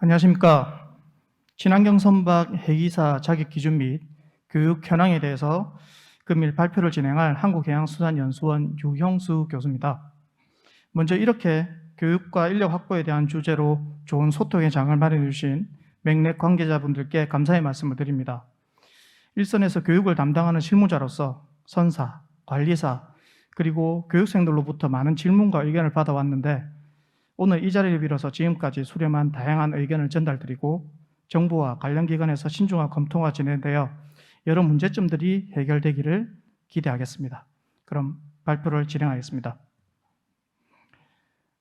안녕하십니까. 친환경 선박 해기사 자격 기준 및 교육 현황에 대해서 금일 발표를 진행할 한국해양수산연수원 유형수 교수입니다. 먼저 이렇게 교육과 인력 확보에 대한 주제로 좋은 소통의 장을 마련해 주신 맥락 관계자분들께 감사의 말씀을 드립니다. 일선에서 교육을 담당하는 실무자로서 선사, 관리사, 그리고 교육생들로부터 많은 질문과 의견을 받아왔는데 오늘 이 자리를 빌어서 지금까지 수렴한 다양한 의견을 전달드리고 정부와 관련 기관에서 신중한 검토가 진행되어 여러 문제점들이 해결되기를 기대하겠습니다. 그럼 발표를 진행하겠습니다.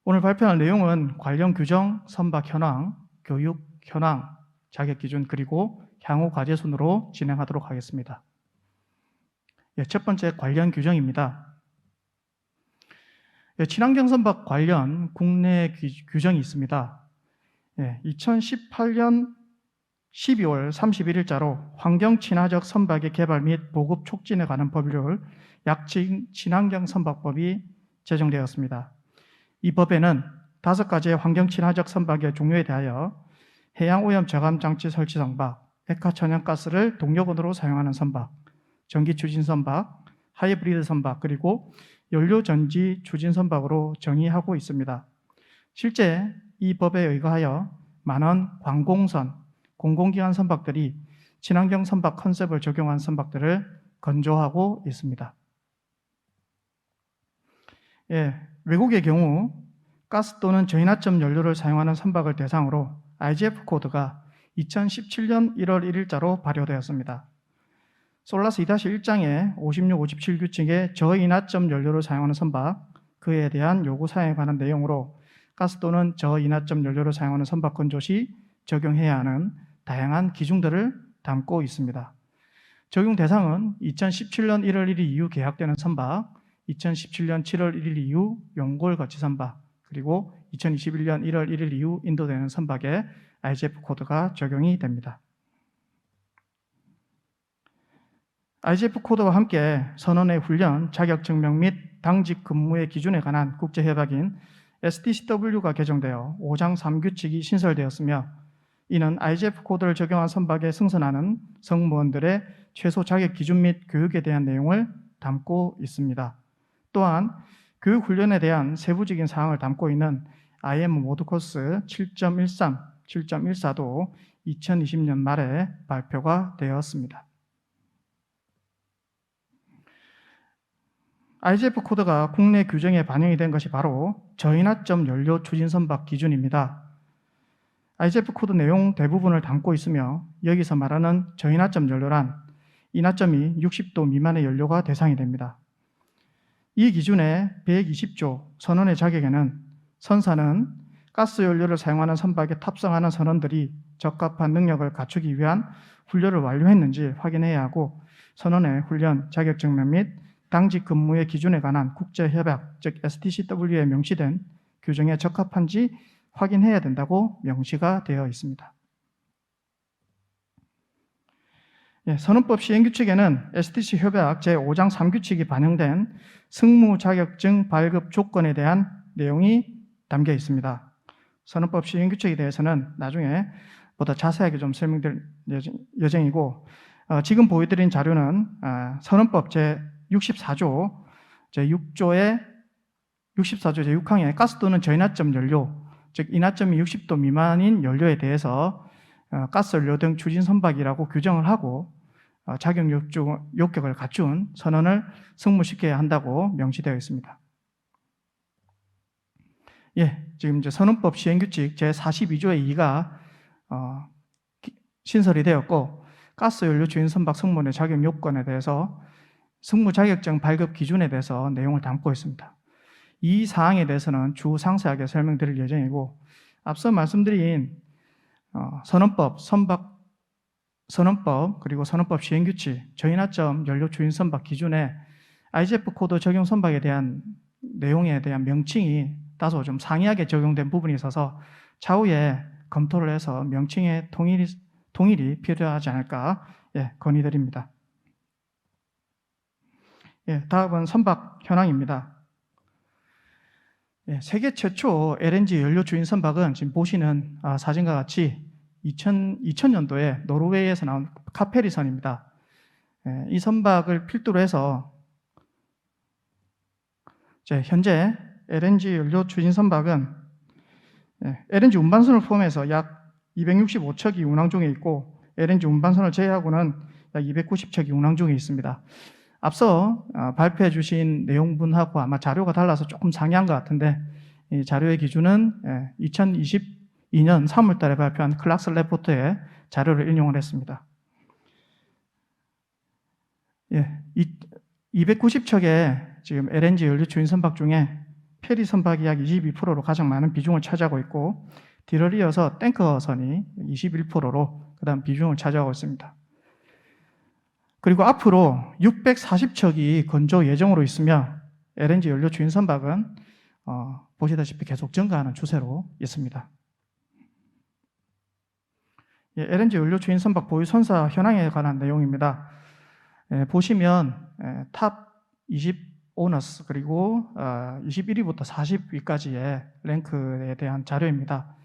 오늘 발표할 내용은 관련 규정, 선박 현황, 교육 현황, 자격 기준 그리고 향후 과제 순으로 진행하도록 하겠습니다. 예, 첫 번째 관련 규정입니다. 예, 친환경 선박 관련 국내 규- 규정이 있습니다. 예, 2018년 12월 31일자로 환경 친화적 선박의 개발 및 보급 촉진에 관한 법률 약칭 친환경 선박법이 제정되었습니다. 이 법에는 다섯 가지의 환경 친화적 선박의 종류에 대하여 해양 오염 저감 장치 설치 선박, 액화 천연가스를 동력원으로 사용하는 선박, 전기 추진 선박, 하이브리드 선박 그리고 연료 전지 추진 선박으로 정의하고 있습니다. 실제 이 법에 의거하여 많은 관공선, 공공기관 선박들이 친환경 선박 컨셉을 적용한 선박들을 건조하고 있습니다. 예, 외국의 경우 가스 또는 저인화점 연료를 사용하는 선박을 대상으로 IGF 코드가 2017년 1월 1일자로 발효되었습니다. 솔라스 2-1장의 56, 57 규칙의 저인화점 연료를 사용하는 선박, 그에 대한 요구 사항에 관한 내용으로 가스 또는 저인화점 연료를 사용하는 선박 건조 시 적용해야 하는 다양한 기준들을 담고 있습니다. 적용 대상은 2017년 1월 1일 이후 계약되는 선박, 2017년 7월 1일 이후 연골 거치 선박, 그리고 2021년 1월 1일 이후 인도되는 선박에 IGF 코드가 적용이 됩니다. IGF 코드와 함께 선원의 훈련, 자격 증명 및 당직 근무의 기준에 관한 국제 협약인 STCW가 개정되어 5장 3규칙이 신설되었으며 이는 IGF 코드를 적용한 선박에 승선하는 승무원들의 최소 자격 기준 및 교육에 대한 내용을 담고 있습니다. 또한 교육 훈련에 대한 세부적인 사항을 담고 있는 IM 모드 코스 7.13, 7.14도 2020년 말에 발표가 되었습니다. IGF 코드가 국내 규정에 반영이 된 것이 바로 저인화점 연료 추진 선박 기준입니다. IGF 코드 내용 대부분을 담고 있으며 여기서 말하는 저인화점 연료란 인화점이 60도 미만의 연료가 대상이 됩니다. 이 기준의 120조 선원의 자격에는 선사는 가스 연료를 사용하는 선박에 탑승하는 선원들이 적합한 능력을 갖추기 위한 훈련을 완료했는지 확인해야 하고 선원의 훈련, 자격 증명 및 당직 근무의 기준에 관한 국제 협약, 즉 STCW에 명시된 규정에 적합한지 확인해야 된다고 명시가 되어 있습니다. 예, 선언법 시행규칙에는 STC 협약 제5장 3규칙이 반영된 승무 자격증 발급 조건에 대한 내용이 담겨 있습니다. 선언법 시행규칙에 대해서는 나중에 보다 자세하게 좀 설명드릴 예정- 예정이고 어, 지금 보여드린 자료는 아, 선언법 제 64조 제 6조의 64조 제 6항의 가스 또는 저인화점 연료 즉 인화점이 60도 미만인 연료에 대해서 어, 가스 연료 등 추진 선박이라고 규정을 하고 어, 자격 요구- 요격을 갖춘 선언을 승무시켜야 한다고 명시되어 있습니다. 예, 지금 이제 선언법 시행규칙 제 42조의 2가 어, 신설이 되었고 가스 연료 주인 선박 승무원의 자격 요건에 대해서 승무 자격증 발급 기준에 대해서 내용을 담고 있습니다. 이 사항에 대해서는 추후 상세하게 설명드릴 예정이고 앞서 말씀드린 어, 선언법, 선박 선언법 그리고 선언법 시행 규칙, 저인화점 연료 주인 선박 기준에 IGF 코드 적용 선박에 대한 내용에 대한 명칭이 다소 좀 상이하게 적용된 부분이 있어서 차후에 검토를 해서 명칭의 통일이, 통일이 필요하지 않을까 예, 건의드립니다. 예, 다음은 선박 현황입니다. 예, 세계 최초 LNG 연료 주인 선박은 지금 보시는 아, 사진과 같이 2000, 2000년도에 노르웨이에서 나온 카페리 선입니다. 예, 이 선박을 필두로 해서 현재 LNG 연료 추진 선박은 예, LNG 운반선을 포함해서 약 265척이 운항 중에 있고 LNG 운반선을 제외하고는 약 290척이 운항 중에 있습니다. 앞서 아, 발표해 주신 내용분하고 아마 자료가 달라서 조금 상이한 것 같은데 이 자료의 기준은 2022년 3월 달에 발표한 클락스 레포트의 자료를 인용을 했습니다. 예, 290척의 지금 LNG 연료 주인 선박 중에 페리 선박이 약 22%로 가장 많은 비중을 차지하고 있고 뒤를 이어서 탱커선이 21%로 그다음 비중을 차지하고 있습니다. 그리고 앞으로 640척이 건조 예정으로 있으며 LNG 연료 주인 선박은 어, 보시다시피 계속 증가하는 추세로 있습니다. 예, LNG 연료 주인 선박 보유 선사 현황에 관한 내용입니다. 예, 보시면 예, 탑20 오너스 그리고 어, 21위부터 40위까지의 랭크에 대한 자료입니다.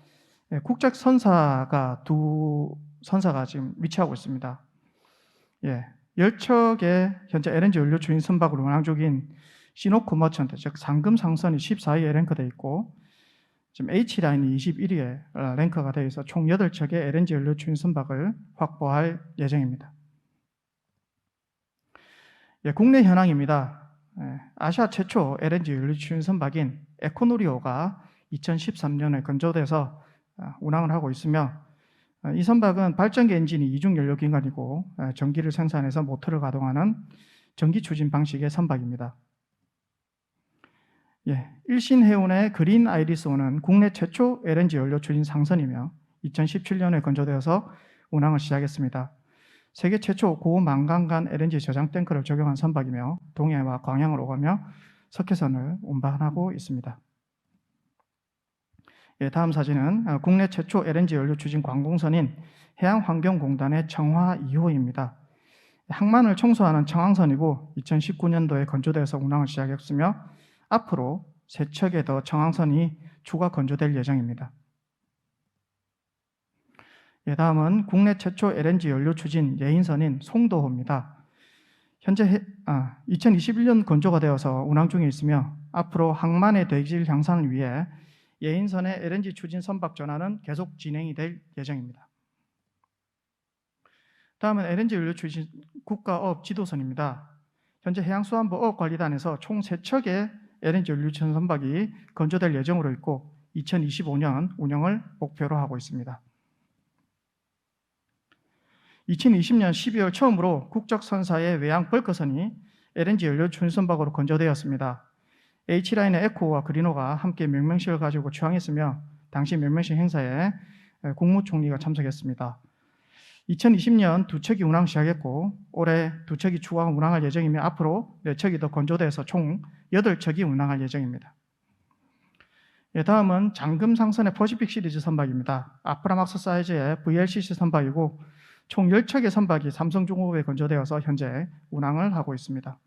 예, 국적 선사가 두 선사가 지금 위치하고 있습니다. 예, 10척의 현재 LNG 연료 주인 선박으로 운항 중인 시노코 머천트, 즉 상금 상선이 14위에 랭크되어 있고 지금 H라인이 21위에 랭크가 되어 있어 총 8척의 LNG 연료 주인 선박을 확보할 예정입니다. 예, 국내 현황입니다. 예, 아시아 최초 LNG 연료 주인 선박인 에코노리오가 2013년에 건조돼서 아, 운항을 하고 있으며 아, 이 선박은 발전기 엔진이 이중 연료 기관이고 아, 전기를 생산해서 모터를 가동하는 전기 추진 방식의 선박입니다. 예, 일신 해운의 그린 아이리스호는 국내 최초 LNG 연료 추진 상선이며 2017년에 건조되어서 운항을 시작했습니다. 세계 최초 고망강간 LNG 저장 탱크를 적용한 선박이며 동해와 광양을 오가며 석회선을 운반하고 있습니다. 예, 다음 사진은 어, 국내 최초 LNG 연료 추진 관공선인 해양환경공단의 청화 2호입니다. 항만을 청소하는 청항선이고 2019년도에 건조돼서 운항을 시작했으며 앞으로 세 척의 더 청항선이 추가 건조될 예정입니다. 예, 다음은 국내 최초 LNG 연료 추진 예인선인 송도호입니다. 현재 해, 아, 2021년 건조가 되어서 운항 중에 있으며 앞으로 항만의 대질 향상을 위해 예인선의 LNG 추진 선박 전환은 계속 진행이 될 예정입니다. 다음은 LNG 연료 추진 국가업 지도선입니다. 현재 해양수산부업관리단에서 총 3척의 LNG 연료 추진 선박이 건조될 예정으로 있고 2025년 운영을 목표로 하고 있습니다. 2020년 12월 처음으로 국적선사의 외양 벌크선이 LNG 연료 추진 선박으로 건조되었습니다. H라인의 에코와 그리노가 함께 명명식을 가지고 추항했으며 당시 명명식 행사에 국무총리가 참석했습니다. 2020년 두 척이 운항 시작했고 올해 두 척이 추가 운항할 예정이며 앞으로 네 척이 더 건조돼서 총 8척이 운항할 예정입니다. 예, 다음은 장금 상선의 퍼시픽 시리즈 선박입니다. 아프라막스 사이즈의 VLCC 선박이고 총 10척의 선박이 삼성중공업에 건조되어서 현재 운항을 하고 있습니다.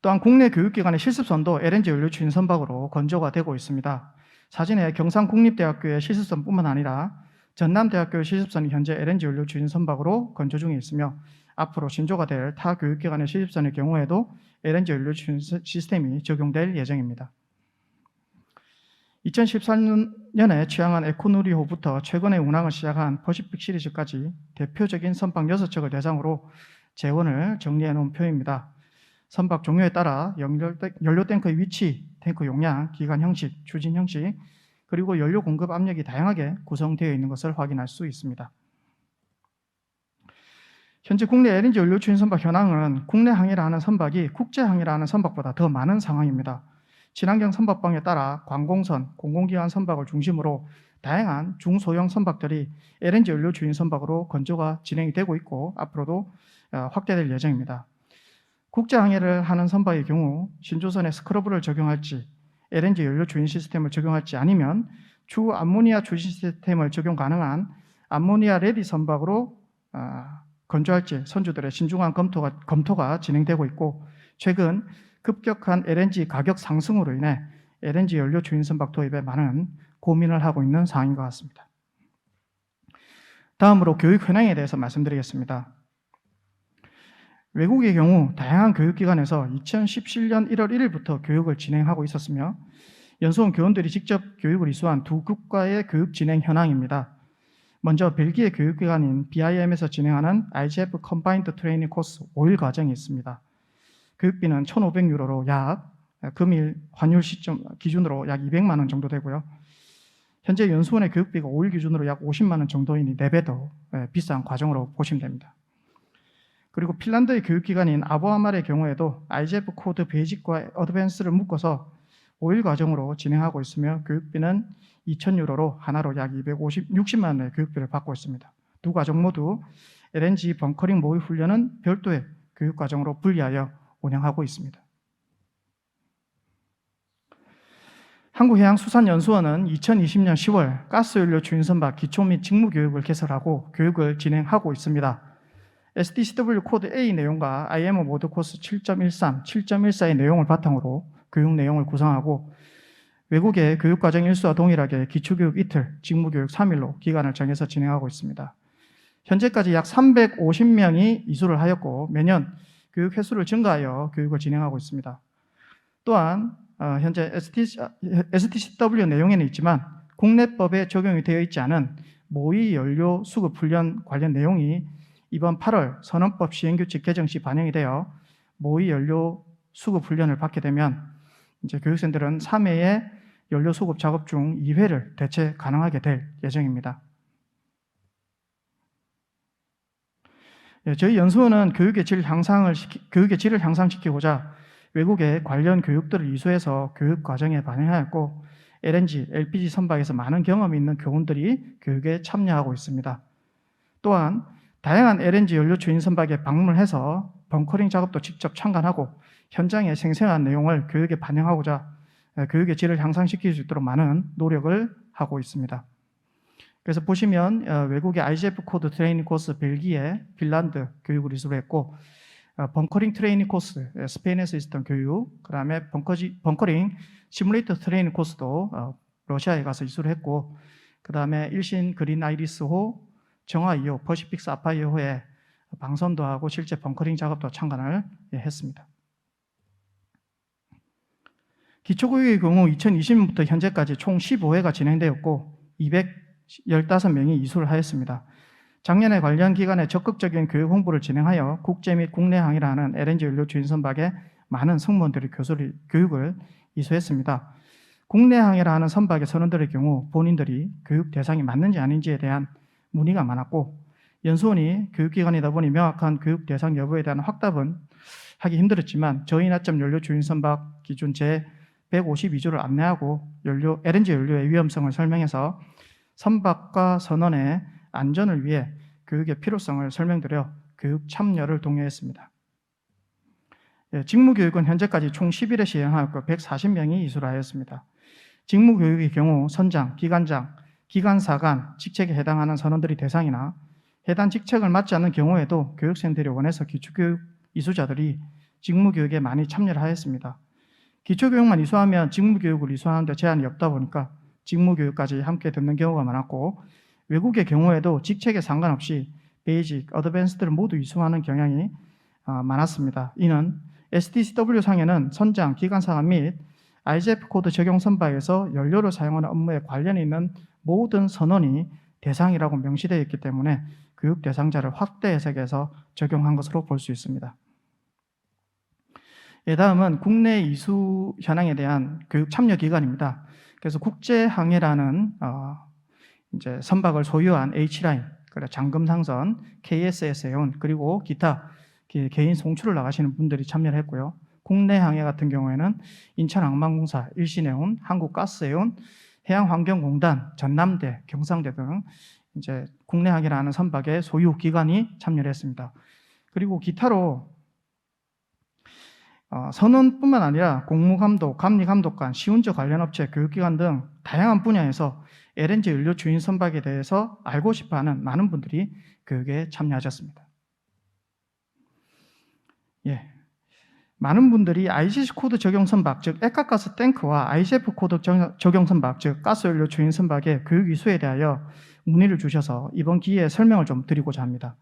또한 국내 교육기관의 실습선도 LNG 연료 추진 선박으로 건조가 되고 있습니다. 사진에 경상국립대학교의 실습선뿐만 아니라 전남대학교의 실습선이 현재 LNG 연료 추진 선박으로 건조 중에 있으며 앞으로 신조가 될 타 교육기관의 실습선의 경우에도 LNG 연료 추진 시스템이 적용될 예정입니다. 2014년에 취항한 에코누리호부터 최근에 운항을 시작한 퍼시픽 시리즈까지 대표적인 선박 6척을 대상으로 재원을 정리해 놓은 표입니다. 선박 종류에 따라 연료 탱크의 위치, 탱크 용량, 기간 형식, 추진 형식, 그리고 연료 공급 압력이 다양하게 구성되어 있는 것을 확인할 수 있습니다. 현재 국내 LNG 연료 추진 선박 현황은 국내 항해를 하는 선박이 국제 항해를 하는 선박보다 더 많은 상황입니다. 친환경 선박방에 따라 관공선, 공공기관 선박을 중심으로 다양한 중소형 선박들이 LNG 연료 주인 선박으로 건조가 진행이 되고 있고 앞으로도 어, 확대될 예정입니다. 국제 항해를 하는 선박의 경우 신조선에 스크러브를 적용할지 LNG 연료 주인 시스템을 적용할지 아니면 추후 암모니아 주신 시스템을 적용 가능한 암모니아 레디 선박으로 어, 건조할지 선주들의 신중한 검토가, 검토가 진행되고 있고 최근 급격한 LNG 가격 상승으로 인해 LNG 연료 주인 선박 도입에 많은 고민을 하고 있는 상황인 것 같습니다. 다음으로 교육 현황에 대해서 말씀드리겠습니다. 외국의 경우 다양한 교육기관에서 2017년 1월 1일부터 교육을 진행하고 있었으며 연수원 교원들이 직접 교육을 이수한 두 국가의 교육 진행 현황입니다. 먼저 벨기에 교육기관인 BIM에서 진행하는 IGF Combined Training 코스 5일 과정이 있습니다. 교육비는 1,500유로로 약 금일 환율 시점 기준으로 약 200만 원 정도 되고요. 현재 연수원의 교육비가 5일 기준으로 약 50만 원 정도이니 4배 더 예, 비싼 과정으로 보시면 됩니다. 그리고 핀란드의 교육기관인 아보아말의 경우에도 IGF 코드 베이직과 어드밴스를 묶어서 5일 과정으로 진행하고 있으며 교육비는 2,000유로로 하나로 약 250, 60만 원의 교육비를 받고 있습니다. 두 과정 모두 LNG 벙커링 모의 훈련은 별도의 교육 과정으로 분리하여 운영하고 있습니다. 한국해양수산연수원은 2020년 10월 가스연료 주인선박 기초 및 직무 교육을 개설하고 교육을 진행하고 있습니다. SDCW 코드 A 내용과 IMO 모드 코스 7.13, 7.14의 내용을 바탕으로 교육 내용을 구성하고 외국의 교육과정 일수와 동일하게 기초교육 이틀, 직무교육 3일로 기간을 정해서 진행하고 있습니다. 현재까지 약 350명이 이수를 하였고 매년 교육 횟수를 증가하여 교육을 진행하고 있습니다. 또한 어, 현재 STC, STCW 내용에는 있지만 국내법에 적용이 되어 있지 않은 모의 연료 수급 훈련 관련 내용이 이번 8월 선언법 시행규칙 개정 시 반영이 되어 모의 연료 수급 훈련을 받게 되면 이제 교육생들은 3회의 연료 수급 작업 중 2회를 대체 가능하게 될 예정입니다. 예, 저희 연수원은 교육의 질 향상을 시키, 교육의 질을 향상시키고자 외국의 관련 교육들을 이수해서 교육 과정에 반영하였고 LNG, LPG 선박에서 많은 경험이 있는 교원들이 교육에 참여하고 있습니다. 또한 다양한 LNG 연료 주인 선박에 방문해서 벙커링 작업도 직접 참관하고 현장의 생생한 내용을 교육에 반영하고자 교육의 질을 향상시킬 수 있도록 많은 노력을 하고 있습니다. 그래서 보시면 어, 외국의 IGF 코드 트레이닝 코스 벨기에, 핀란드 교육을 이수로 했고 어, 벙커링 트레이닝 코스 스페인에서 있었던 교육, 그 다음에 벙커지, 벙커링 시뮬레이터 트레이닝 코스도 어, 러시아에 가서 이수를 했고 그 다음에 일신 그린 아이리스호, 정화 2호, 퍼시픽스 아파이호에 방선도 하고 실제 벙커링 작업도 참관을 예, 했습니다. 기초교육의 경우 2020년부터 현재까지 총 15회가 진행되었고 215명이 이수를 하였습니다. 작년에 관련 기관에 적극적인 교육 홍보를 진행하여 국제 및 국내 항이라는 LNG 연료 주인 선박에 많은 승무원들이 교수를, 교육을 이수했습니다. 국내 항해라 하는 선박의 선원들의 경우 본인들이 교육 대상이 맞는지 아닌지에 대한 문의가 많았고 연수원이 교육기관이다 보니 명확한 교육 대상 여부에 대한 확답은 하기 힘들었지만 저희 나점 연료 주인 선박 기준 제 152조를 안내하고 연료, LNG 연료의 위험성을 설명해서 선박과 선원의 안전을 위해 교육의 필요성을 설명드려 교육 참여를 독려했습니다. 예, 직무교육은 현재까지 총 11회 시행하였고 140명이 이수를 하였습니다. 직무교육의 경우 선장, 기관장, 기관사관, 직책에 해당하는 선원들이 대상이나 해당 직책을 맡지 않는 경우에도 교육생들이 원해서 기초교육 이수자들이 직무교육에 많이 참여를 하였습니다. 기초교육만 이수하면 직무교육을 이수하는데 제한이 없다 보니까 직무교육까지 함께 듣는 경우가 많았고 외국의 경우에도 직책에 상관없이 베이직, 어드밴스드를 모두 이수하는 경향이 아, 많았습니다. 이는 SDCW 상에는 선장, 기관사관 및 IGF 코드 적용 선박에서 연료를 사용하는 업무에 관련이 있는 모든 선언이 대상이라고 명시되어 있기 때문에 교육 대상자를 확대 해석해서 적용한 것으로 볼 수 있습니다. 예, 다음은 국내 이수 현황에 대한 교육 참여 기관입니다. 그래서 국제항해라는 어, 이제 선박을 소유한 H라인, 그래 장금상선, KSS해운 그리고 기타 개인 송출을 나가시는 분들이 참여를 했고요. 국내 항해 같은 경우에는 인천항만공사, 일신해운, 한국가스해운, 해양환경공단, 전남대, 경상대 등 이제 국내 항해라는 선박의 소유 기관이 참여를 했습니다. 그리고 기타로 어, 선원뿐만 아니라 공무감독, 감리감독관, 시운전 관련 업체, 교육기관 등 다양한 분야에서 LNG 연료 주인 선박에 대해서 알고 싶어하는 많은 분들이 교육에 참여하셨습니다. 예, 많은 분들이 IGC 코드 적용 선박, 즉 액화가스 탱크와 IGF 코드 정- 적용 선박, 즉 가스연료 주인 선박의 교육 이수에 대하여 문의를 주셔서 이번 기회에 설명을 좀 드리고자 합니다.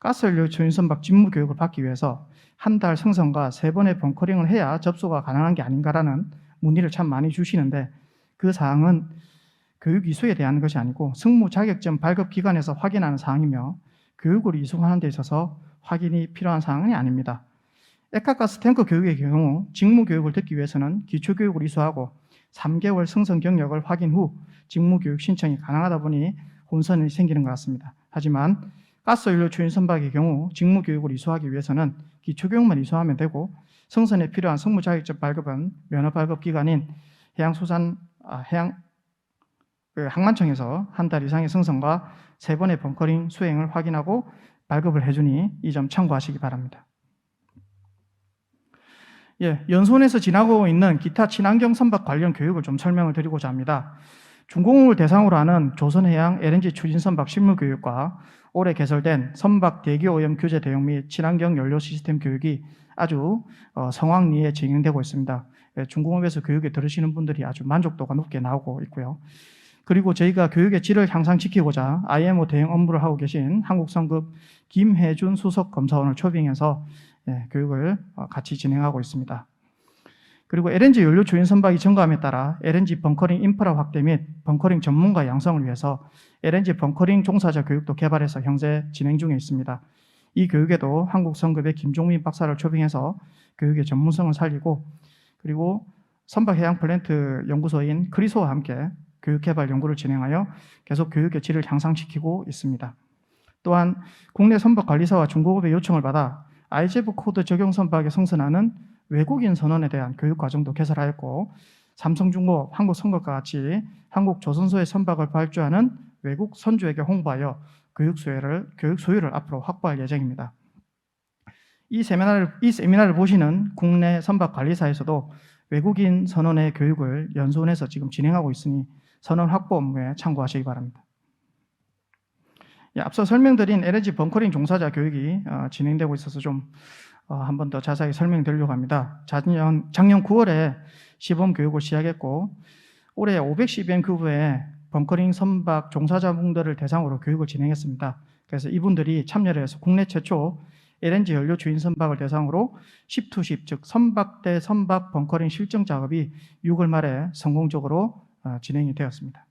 가스연료 주인 선박 직무 교육을 받기 위해서 한달 승선과 세 번의 벙커링을 해야 접수가 가능한 게 아닌가라는 문의를 참 많이 주시는데 그 사항은 교육 이수에 대한 것이 아니고 승무 자격증 발급 기관에서 확인하는 사항이며 교육을 이수하는 데 있어서 확인이 필요한 사항이 아닙니다. 액화가스 탱크 교육의 경우 직무 교육을 듣기 위해서는 기초 교육을 이수하고 3개월 승선 경력을 확인 후 직무 교육 신청이 가능하다 보니 혼선이 생기는 것 같습니다. 하지만 가스 연료 주인 선박의 경우 직무 교육을 이수하기 위해서는 기초 교육만 이수하면 되고 승선에 필요한 승무 자격증 발급은 면허 발급 기관인 해양수산 아, 해양 그 항만청에서 한 달 이상의 승선과 세 번의 벙커링 수행을 확인하고 발급을 해주니 이 점 참고하시기 바랍니다. 예, 연손에서 지나고 있는 기타 친환경 선박 관련 교육을 좀 설명을 드리고자 합니다. 중공업을 대상으로 하는 조선해양 LNG 추진 선박 실무 교육과 올해 개설된 선박 대기 오염 규제 대응 및 친환경 연료 시스템 교육이 아주 어, 성황리에 진행되고 있습니다. 예, 중공업에서 교육에 들으시는 분들이 아주 만족도가 높게 나오고 있고요. 그리고 저희가 교육의 질을 향상시키고자 IMO 대행 업무를 하고 계신 한국성급 김혜준 수석 검사원을 초빙해서 예, 교육을 어, 같이 진행하고 있습니다. 그리고 LNG 연료 주인 선박이 증가함에 따라 LNG 벙커링 인프라 확대 및 벙커링 전문가 양성을 위해서 LNG 벙커링 종사자 교육도 개발해서 현재 진행 중에 있습니다. 이 교육에도 한국 성급의 김종민 박사를 초빙해서 교육의 전문성을 살리고 그리고 선박 해양 플랜트 연구소인 크리소와 함께 교육 개발 연구를 진행하여 계속 교육의 질을 향상시키고 있습니다. 또한 국내 선박 관리사와 중공업의 요청을 받아 IGF 코드 적용 선박에 승선하는 외국인 선원에 대한 교육 과정도 개설하였고 삼성중공업, 한국선거과 같이 한국 조선소의 선박을 발주하는 외국 선주에게 홍보하여 교육 수혜를 교육 소유를 앞으로 확보할 예정입니다. 이 세미나를 이 세미나를 보시는 국내 선박 관리사에서도 외국인 선원의 교육을 연수원에서 지금 진행하고 있으니 선원 확보 업무에 참고하시기 바랍니다. 예, 앞서 설명드린 LNG 벙커링 종사자 교육이 어, 진행되고 있어서 좀 어, 한번 더 자세히 설명드리려고 합니다. 작년, 작년 9월에 시범 교육을 시작했고 올해 510엔 규브의 벙커링 선박 종사자분들을 대상으로 교육을 진행했습니다. 그래서 이분들이 참여를 해서 국내 최초 LNG 연료 주인 선박을 대상으로 10투10, 즉 선박 대 선박 벙커링 실증 작업이 6월 말에 성공적으로 어, 진행이 되었습니다.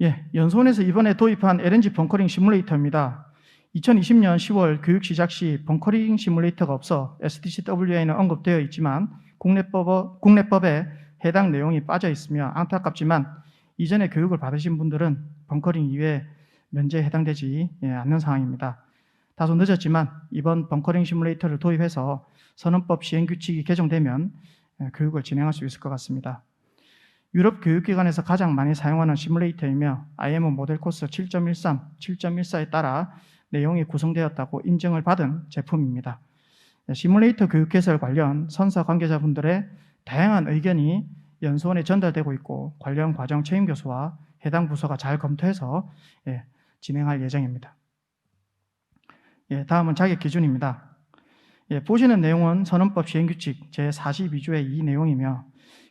예, 연수원에서 이번에 도입한 LNG 벙커링 시뮬레이터입니다. 2020년 10월 교육 시작 시 벙커링 시뮬레이터가 없어 STCW에는 언급되어 있지만 국내법, 국내법에 해당 내용이 빠져 있으며 안타깝지만 이전에 교육을 받으신 분들은 벙커링 이외에 면제에 해당되지 예, 않는 상황입니다. 다소 늦었지만 이번 벙커링 시뮬레이터를 도입해서 선언법 시행 규칙이 개정되면 예, 교육을 진행할 수 있을 것 같습니다. 유럽 교육기관에서 가장 많이 사용하는 시뮬레이터이며 IMO 모델 코스 7.13, 7.14에 따라 내용이 구성되었다고 인정을 받은 제품입니다. 네, 시뮬레이터 교육 개설 관련 선사 관계자분들의 다양한 의견이 연수원에 전달되고 있고 관련 과정 책임 교수와 해당 부서가 잘 검토해서 예, 진행할 예정입니다. 예, 다음은 자격 기준입니다. 예, 보시는 내용은 선언법 시행규칙 제42조의 이 내용이며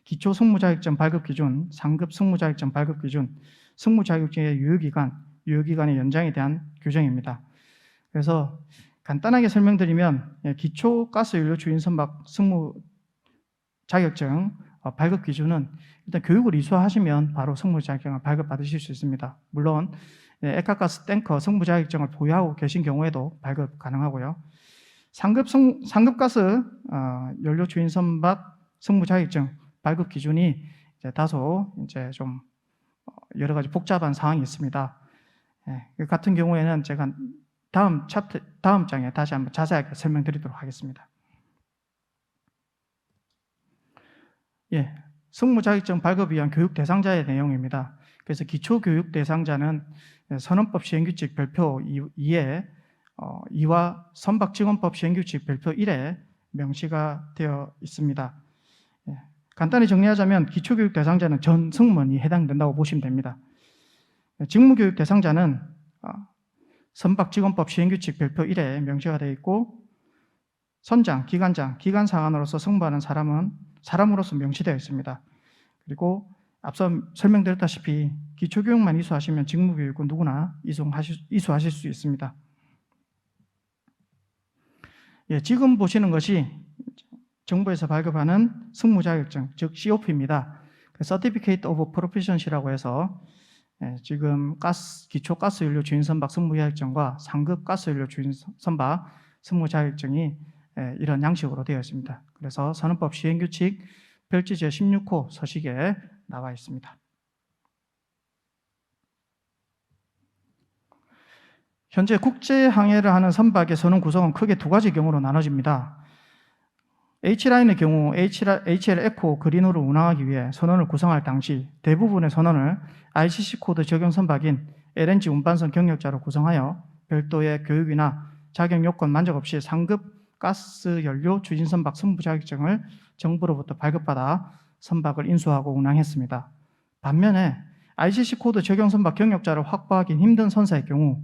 기초 승무자격증 발급 기준, 상급 승무자격증 발급 기준, 승무자격증의 유효기간, 유효기간의 연장에 대한 규정입니다. 그래서 간단하게 설명드리면 예, 기초 가스 연료 주인 선박 승무 자격증 어, 발급 기준은 일단 교육을 이수하시면 바로 승무 자격증을 발급 받으실 수 있습니다. 물론 예, 액화가스 탱커 승무 자격증을 보유하고 계신 경우에도 발급 가능하고요. 상급 승, 상급 가스 어, 연료 주인 선박 승무 자격증 발급 기준이 이제 다소 이제 좀 어, 여러 가지 복잡한 사항이 있습니다. 예, 그 같은 경우에는 제가 다음 차트 다음 장에 다시 한번 자세하게 설명드리도록 하겠습니다. 예, 승무 자격증 발급 위한 교육 대상자의 내용입니다. 그래서 기초 교육 대상자는 선언법 시행규칙 별표 2에 어, 2와 선박직원법 시행규칙 별표 1에 명시가 되어 있습니다. 예, 간단히 정리하자면 기초교육 대상자는 전 승무원이 해당된다고 보시면 됩니다. 예, 직무교육 대상자는 어, 선박직원법 시행규칙 별표 1에 명시가 되어 있고 선장, 기관장, 기관상관으로서 승무하는 사람은 사람으로서 명시되어 있습니다. 그리고 앞서 설명드렸다시피 기초교육만 이수하시면 직무교육은 누구나 이수하실 수 있습니다. 예, 지금 보시는 것이 정부에서 발급하는 승무 자격증, 즉 COP입니다. Certificate of Proficiency라고 해서 예, 지금 가스, 기초 가스 연료 주인 선박 승무 자격증과 상급 가스 연료 주인 선박 승무 자격증이 예, 이런 양식으로 되어 있습니다. 그래서 산업법 시행 규칙 별지 제 16호 서식에 나와 있습니다. 현재 국제 항해를 하는 선박의 선원 구성은 크게 두 가지 경우로 나눠집니다. H라인의 경우 HL 에코 그린으로 운항하기 위해 선원을 구성할 당시 대부분의 선원을 ICC 코드 적용 선박인 LNG 운반선 경력자로 구성하여 별도의 교육이나 자격 요건 만족 없이 상급 가스 연료 주진 선박 선부 자격증을 정부로부터 발급받아 선박을 인수하고 운항했습니다. 반면에 ICC 코드 적용 선박 경력자를 확보하기 힘든 선사의 경우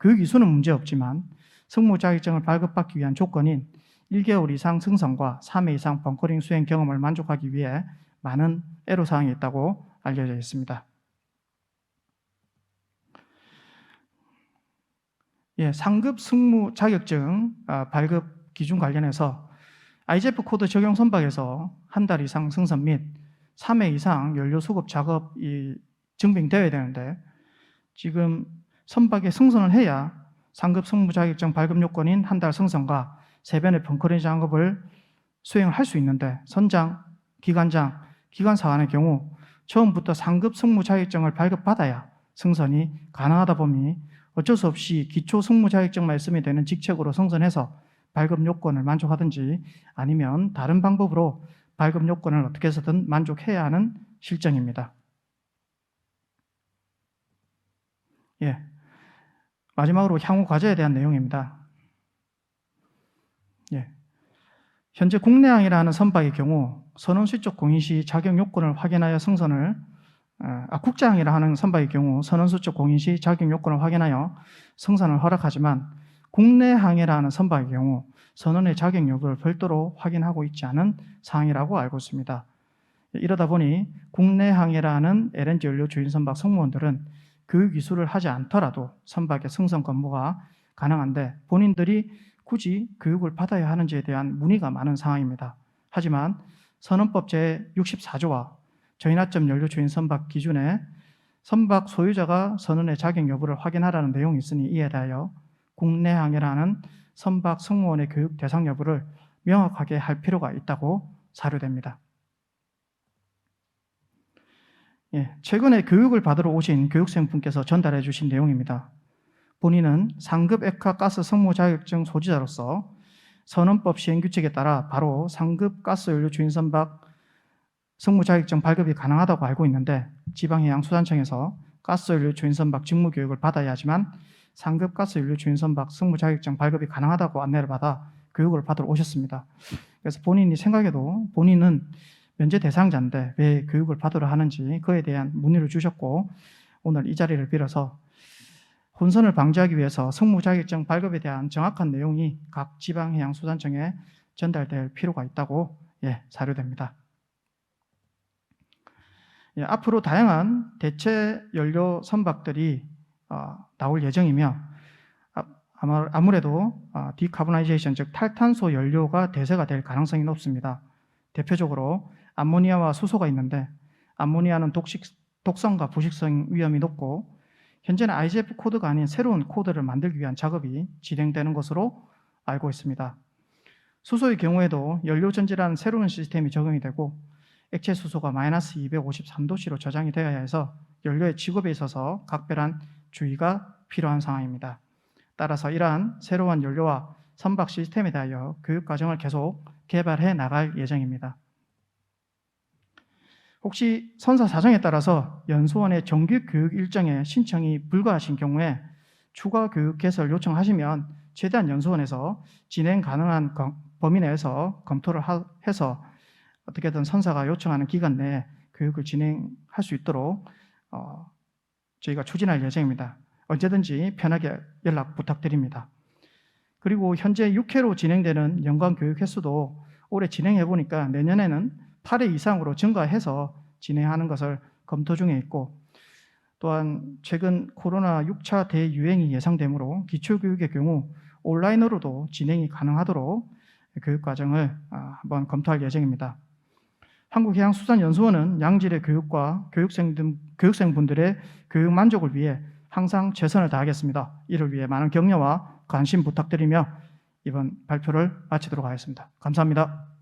교육 이수는 문제없지만 승무 자격증을 발급받기 위한 조건인 1개월 이상 승선과 3회 이상 벙커링 수행 경험을 만족하기 위해 많은 애로사항이 있다고 알려져 있습니다. 예, 상급 승무 자격증 아, 발급 기준 관련해서 IGF 코드 적용 선박에서 한 달 이상 승선 및 3회 이상 연료 수급 작업이 증빙되어야 되는데 지금 선박에 승선을 해야 상급 승무 자격증 발급 요건인 한 달 승선과 세변의 벙커링 작업을 수행할 수 있는데 선장, 기관장, 기관사관의 경우 처음부터 상급 승무 자격증을 발급받아야 승선이 가능하다 보니 어쩔 수 없이 기초 승무 자격증만 있으면 되는 직책으로 승선해서 발급 요건을 만족하든지 아니면 다른 방법으로 발급 요건을 어떻게 해서든 만족해야 하는 실정입니다. 예. 마지막으로 향후 과제에 대한 내용입니다. 예. 현재 국내항이라 하는 선박의 경우 선원 수적 공인 시 자격 요건을 확인하여 승선을 아, 국제항이라 하는 선박의 경우 선원 수적 공인 시 자격 요건을 확인하여 승선을 허락하지만 국내 항해라 하는 선박의 경우 선원의 자격 여부를 별도로 확인하고 있지 않은 사항이라고 알고 있습니다. 이러다 보니 국내 항해라 하는 LNG 연료 주인 선박 승무원들은 교육 이수를 하지 않더라도 선박의 승선 근무가 가능한데 본인들이 굳이 교육을 받아야 하는지에 대한 문의가 많은 상황입니다. 하지만 선언법 제64조와 저인하점 연료 주인 선박 기준에 선박 소유자가 선언의 자격 여부를 확인하라는 내용이 있으니 이에 대하여 국내 항해라는 선박 승무원의 교육 대상 여부를 명확하게 할 필요가 있다고 사료됩니다. 예, 최근에 교육을 받으러 오신 교육생분께서 전달해 주신 내용입니다. 본인은 상급 액화 가스 승무 자격증 소지자로서 선언법 시행 규칙에 따라 바로 상급 가스 연료 주인 선박 승무 자격증 발급이 가능하다고 알고 있는데 지방해양수산청에서 가스 연료 주인 선박 직무 교육을 받아야 하지만 상급 가스 연료 주인 선박 승무 자격증 발급이 가능하다고 안내를 받아 교육을 받으러 오셨습니다. 그래서 본인이 생각해도 본인은 면제 대상자인데 왜 교육을 받으러 하는지 그에 대한 문의를 주셨고 오늘 이 자리를 빌어서 혼선을 방지하기 위해서 승무 자격증 발급에 대한 정확한 내용이 각 지방 해양 수산청에 전달될 필요가 있다고 예, 사료됩니다. 예, 앞으로 다양한 대체 연료 선박들이 어, 나올 예정이며 아, 아무래도 디카보나이제이션 어, 즉 탈탄소 연료가 대세가 될 가능성이 높습니다. 대표적으로 암모니아와 수소가 있는데 암모니아는 독식, 독성과 부식성 위험이 높고 현재는 IGF 코드가 아닌 새로운 코드를 만들기 위한 작업이 진행되는 것으로 알고 있습니다. 수소의 경우에도 연료전지라는 새로운 시스템이 적용이 되고 액체 수소가 마이너스 253도씨로 저장이 되어야 해서 연료의 취급에 있어서 각별한 주의가 필요한 상황입니다. 따라서 이러한 새로운 연료와 선박 시스템에 대하여 교육 과정을 계속 개발해 나갈 예정입니다. 혹시 선사 사정에 따라서 연수원의 정규 교육 일정에 신청이 불가하신 경우에 추가 교육 개설 요청하시면 최대한 연수원에서 진행 가능한 범위 내에서 검토를 해서 어떻게든 선사가 요청하는 기간 내에 교육을 진행할 수 있도록 어, 저희가 추진할 예정입니다. 언제든지 편하게 연락 부탁드립니다. 그리고 현재 6회로 진행되는 연관 교육 횟수도 올해 진행해 보니까 내년에는 8회 이상으로 증가해서 진행하는 것을 검토 중에 있고 또한 최근 코로나 6차 대유행이 예상되므로 기초교육의 경우 온라인으로도 진행이 가능하도록 교육 과정을 아, 한번 검토할 예정입니다. 한국해양수산연수원은 양질의 교육과 교육생 등, 교육생분들의 교육 만족을 위해 항상 최선을 다하겠습니다. 이를 위해 많은 격려와 관심 부탁드리며 이번 발표를 마치도록 하겠습니다. 감사합니다.